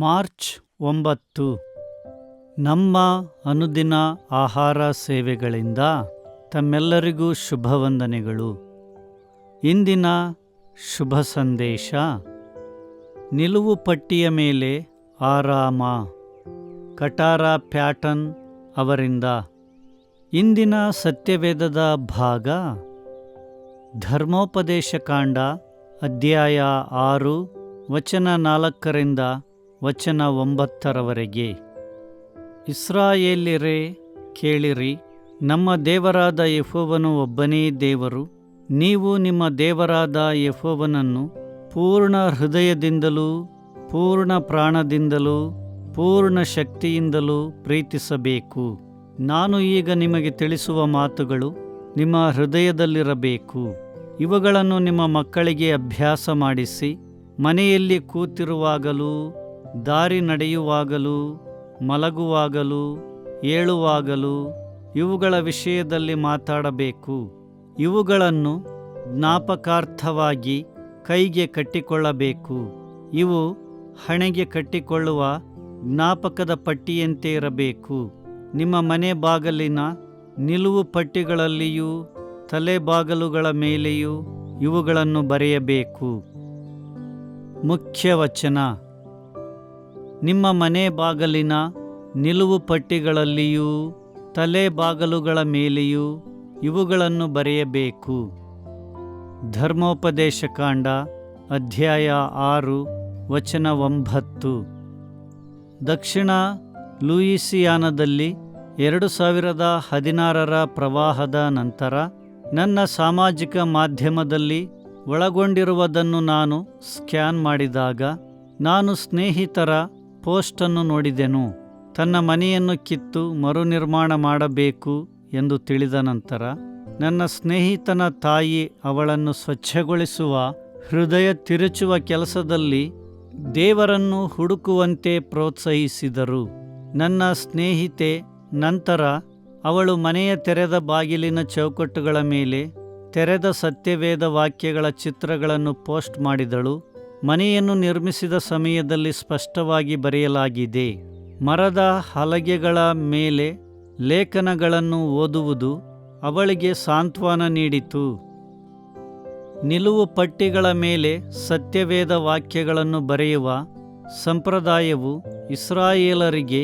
March ಒಂಬತ್ತು. ನಮ್ಮ ಅನುದಿನ ಆಹಾರ ಸೇವೆಗಳಿಂದ ತಮ್ಮೆಲ್ಲರಿಗೂ ಶುಭವಂದನೆಗಳು. ಇಂದಿನ ಶುಭ ಸಂದೇಶ, ನಿಲುವು ಪಟ್ಟಿಯ ಮೇಲೆ ಆರಾಮ, ಕಟಾರ ಪ್ಯಾಟನ್ ಅವರಿಂದ. ಇಂದಿನ ಸತ್ಯವೇದದ ಭಾಗ, ಧರ್ಮೋಪದೇಶ ಕಾಂಡ ಅಧ್ಯಾಯ ಆರು, ವಚನ ನಾಲ್ಕರಿಂದ ವಚನ ಒಂಬತ್ತರವರೆಗೆ. ಇಸ್ರಾಯೇಲ್ಯರೇ, ಕೇಳಿರಿ, ನಮ್ಮ ದೇವರಾದ ಯಫೋವನು ಒಬ್ಬನೇ ದೇವರು, ನೀವು ನಿಮ್ಮ ದೇವರಾದ ಯಫೋವನನ್ನು ಪೂರ್ಣ ಹೃದಯದಿಂದಲೂ, ಪೂರ್ಣ ಪ್ರಾಣದಿಂದಲೂ, ಪೂರ್ಣ ಶಕ್ತಿಯಿಂದಲೂ ಪ್ರೀತಿಸಬೇಕು. ನಾನು ಈಗ ನಿಮಗೆ ತಿಳಿಸುವ ಮಾತುಗಳು ನಿಮ್ಮ ಹೃದಯದಲ್ಲಿರಬೇಕು. ಇವುಗಳನ್ನು ನಿಮ್ಮ ಮಕ್ಕಳಿಗೆ ಅಭ್ಯಾಸ ಮಾಡಿಸಿ, ಮನೆಯಲ್ಲಿ ಕೂತಿರುವಾಗಲೂ ದಾರಿ ನಡೆಯುವಾಗಲೂ, ಮಲಗುವಾಗಲೂ, ಏಳುವಾಗಲೂ ಇವುಗಳ ವಿಷಯದಲ್ಲಿ ಮಾತಾಡಬೇಕು. ಇವುಗಳನ್ನು ಜ್ಞಾಪಕಾರ್ಥವಾಗಿ ಕೈಗೆ ಕಟ್ಟಿಕೊಳ್ಳಬೇಕು. ಇವು ಹಣೆಗೆ ಕಟ್ಟಿಕೊಳ್ಳುವ ಜ್ಞಾಪಕದ ಪಟ್ಟಿಯಂತೆ ಇರಬೇಕು. ನಿಮ್ಮ ಮನೆ ಬಾಗಲಿನ ನಿಲುವು ಪಟ್ಟಿಗಳಲ್ಲಿಯೂ ತಲೆಬಾಗಲುಗಳ ಮೇಲೆಯೂ ಇವುಗಳನ್ನು ಬರೆಯಬೇಕು. ಮುಖ್ಯ ವಚನ ನಿಮ್ಮ ಮನೆ ಬಾಗಲಿನ ನಿಲುವು ಪಟ್ಟಿಗಳಲ್ಲಿಯೂ ತಲೆ ಬಾಗಿಲುಗಳ ಮೇಲೆಯೂ ಇವುಗಳನ್ನು ಬರೆಯಬೇಕು. ಧರ್ಮೋಪದೇಶ ಕಾಂಡ, ಅಧ್ಯಾಯ ಆರು, ವಚನ ಒಂಬತ್ತು. ದಕ್ಷಿಣ ಲೂಯಿಸಿಯಾನದಲ್ಲಿ ಎರಡು ಸಾವಿರದ ಹದಿನಾರರ ಪ್ರವಾಹದ ನಂತರ ನನ್ನ ಸಾಮಾಜಿಕ ಮಾಧ್ಯಮದಲ್ಲಿ ಒಳಗೊಂಡಿರುವುದನ್ನು ನಾನು ಸ್ಕ್ಯಾನ್ ಮಾಡಿದಾಗ ನಾನು ಸ್ನೇಹಿತರ ಪೋಸ್ಟನ್ನು ನೋಡಿದೆನು. ತನ್ನ ಮನೆಯನ್ನು ಕಿತ್ತು ಮರುನಿರ್ಮಾಣ ಮಾಡಬೇಕು ಎಂದು ತಿಳಿದ ನಂತರ, ನನ್ನ ಸ್ನೇಹಿತನ ತಾಯಿ ಅವಳನ್ನು ಸ್ವಚ್ಛಗೊಳಿಸುವ, ಹೃದಯ ತಿರುಚುವ ಕೆಲಸದಲ್ಲಿ ದೇವರನ್ನು ಹುಡುಕುವಂತೆ ಪ್ರೋತ್ಸಾಹಿಸಿದರು. ನನ್ನ ಸ್ನೇಹಿತೆ ನಂತರ ಅವಳು ಮನೆಯ ತೆರೆದ ಬಾಗಿಲಿನ ಚೌಕಟ್ಟುಗಳ ಮೇಲೆ ತೆರೆದ ಸತ್ಯವೇದ ವಾಕ್ಯಗಳ ಚಿತ್ರಗಳನ್ನು ಪೋಸ್ಟ್ ಮಾಡಿದಳು. ಮನೆಯನ್ನು ನಿರ್ಮಿಸಿದ ಸಮಯದಲ್ಲಿ ಸ್ಪಷ್ಟವಾಗಿ ಬರೆಯಲಾಗಿದೆ, ಮರದ ಹಲಗೆಗಳ ಮೇಲೆ ಲೇಖನಗಳನ್ನು ಓದುವುದು ಅವಳಿಗೆ ಸಾಂತ್ವನ ನೀಡಿತು. ನಿಲುವು ಪಟ್ಟಿಗಳ ಮೇಲೆ ಸತ್ಯವೇದ ವಾಕ್ಯಗಳನ್ನು ಬರೆಯುವ ಸಂಪ್ರದಾಯವು ಇಸ್ರಾಯೇಲರಿಗೆ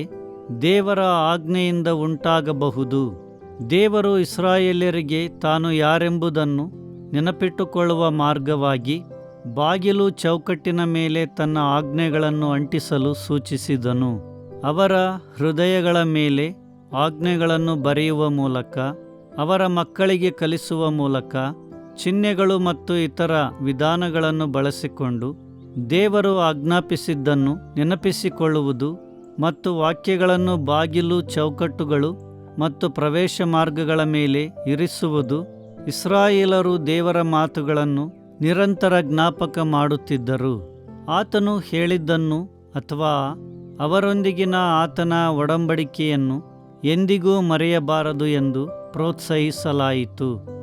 ದೇವರ ಆಜ್ಞೆಯಿಂದ ಉಂಟಾಗಬಹುದು. ದೇವರು ಇಸ್ರಾಯೇಲರಿಗೆ ತಾನು ಯಾರೆಂಬುದನ್ನು ನೆನಪಿಟ್ಟುಕೊಳ್ಳುವ ಮಾರ್ಗವಾಗಿ ಬಾಗಿಲು ಚೌಕಟ್ಟಿನ ಮೇಲೆ ತನ್ನ ಆಜ್ಞೆಗಳನ್ನು ಅಂಟಿಸಲು ಸೂಚಿಸಿದನು. ಅವರ ಹೃದಯಗಳ ಮೇಲೆ ಆಜ್ಞೆಗಳನ್ನು ಬರೆಯುವ ಮೂಲಕ, ಅವರ ಮಕ್ಕಳಿಗೆ ಕಲಿಸುವ ಮೂಲಕ, ಚಿಹ್ನೆಗಳು ಮತ್ತು ಇತರ ವಿಧಾನಗಳನ್ನು ಬಳಸಿಕೊಂಡು ದೇವರು ಆಜ್ಞಾಪಿಸಿದ್ದನ್ನು ನೆನಪಿಸಿಕೊಳ್ಳುವುದು ಮತ್ತು ವಾಕ್ಯಗಳನ್ನು ಬಾಗಿಲು ಚೌಕಟ್ಟುಗಳು ಮತ್ತು ಪ್ರವೇಶ ಮಾರ್ಗಗಳ ಮೇಲೆ ಇರಿಸುವುದು ಇಸ್ರಾಯೇಲರು ದೇವರ ಮಾತುಗಳನ್ನು ನಿರಂತರ ಜ್ಞಾಪಕ ಮಾಡುತ್ತಿದ್ದರು. ಆತನು ಹೇಳಿದ್ದನ್ನು ಅಥವಾ ಅವರೊಂದಿಗಿನ ಆತನ ಒಡಂಬಡಿಕೆಯನ್ನು ಎಂದಿಗೂ ಮರೆಯಬಾರದು ಎಂದು ಪ್ರೋತ್ಸಾಹಿಸಲಾಯಿತು.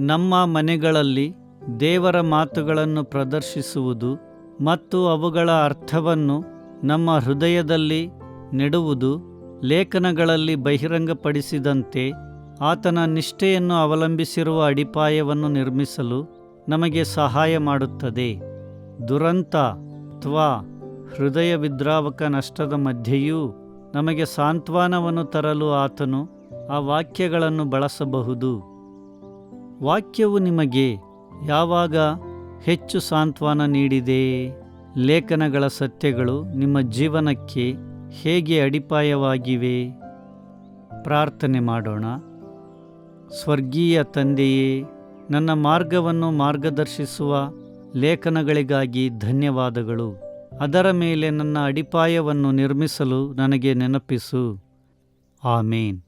ನಮ್ಮ ಮನೆಗಳಲ್ಲಿ ದೇವರ ಮಾತುಗಳನ್ನು ಪ್ರದರ್ಶಿಸುವುದು ಮತ್ತು ಅವುಗಳ ಅರ್ಥವನ್ನು ನಮ್ಮ ಹೃದಯದಲ್ಲಿ ನೆಡುವುದು ಲೇಖನಗಳಲ್ಲಿ ಬಹಿರಂಗಪಡಿಸಿದಂತೆ ಆತನ ನಿಷ್ಠೆಯನ್ನು ಅವಲಂಬಿಸಿರುವ ಅಡಿಪಾಯವನ್ನು ನಿರ್ಮಿಸಲು ನಮಗೆ ಸಹಾಯ ಮಾಡುತ್ತದೆ. ದುರಂತ ಅಥವಾ ಹೃದಯ ವಿದ್ರಾವಕ ನಷ್ಟದ ಮಧ್ಯೆಯೂ ನಮಗೆ ಸಾಂತ್ವನವನ್ನು ತರಲು ಆತನು ಆ ವಾಕ್ಯಗಳನ್ನು ಬಳಸಬಹುದು. ವಾಕ್ಯವು ನಿಮಗೆ ಯಾವಾಗ ಹೆಚ್ಚು ಸಾಂತ್ವನ ನೀಡಿದೆ? ಲೇಖನಗಳ ಸತ್ಯಗಳು ನಿಮ್ಮ ಜೀವನಕ್ಕೆ ಹೇಗೆ ಅಡಿಪಾಯವಾಗಿವೆ? ಪ್ರಾರ್ಥನೆ ಮಾಡೋಣ. ಸ್ವರ್ಗೀಯ ತಂದೆಯೇ ನನ್ನ ಮಾರ್ಗವನ್ನು ಮಾರ್ಗದರ್ಶಿಸುವ ಲೇಖನಗಳಿಗಾಗಿ ಧನ್ಯವಾದಗಳು. ಅದರ ಮೇಲೆ ನನ್ನ ಅಡಿಪಾಯವನ್ನು ನಿರ್ಮಿಸಲು ನನಗೆ ನೆನಪಿಸು. ಆಮೇನ್.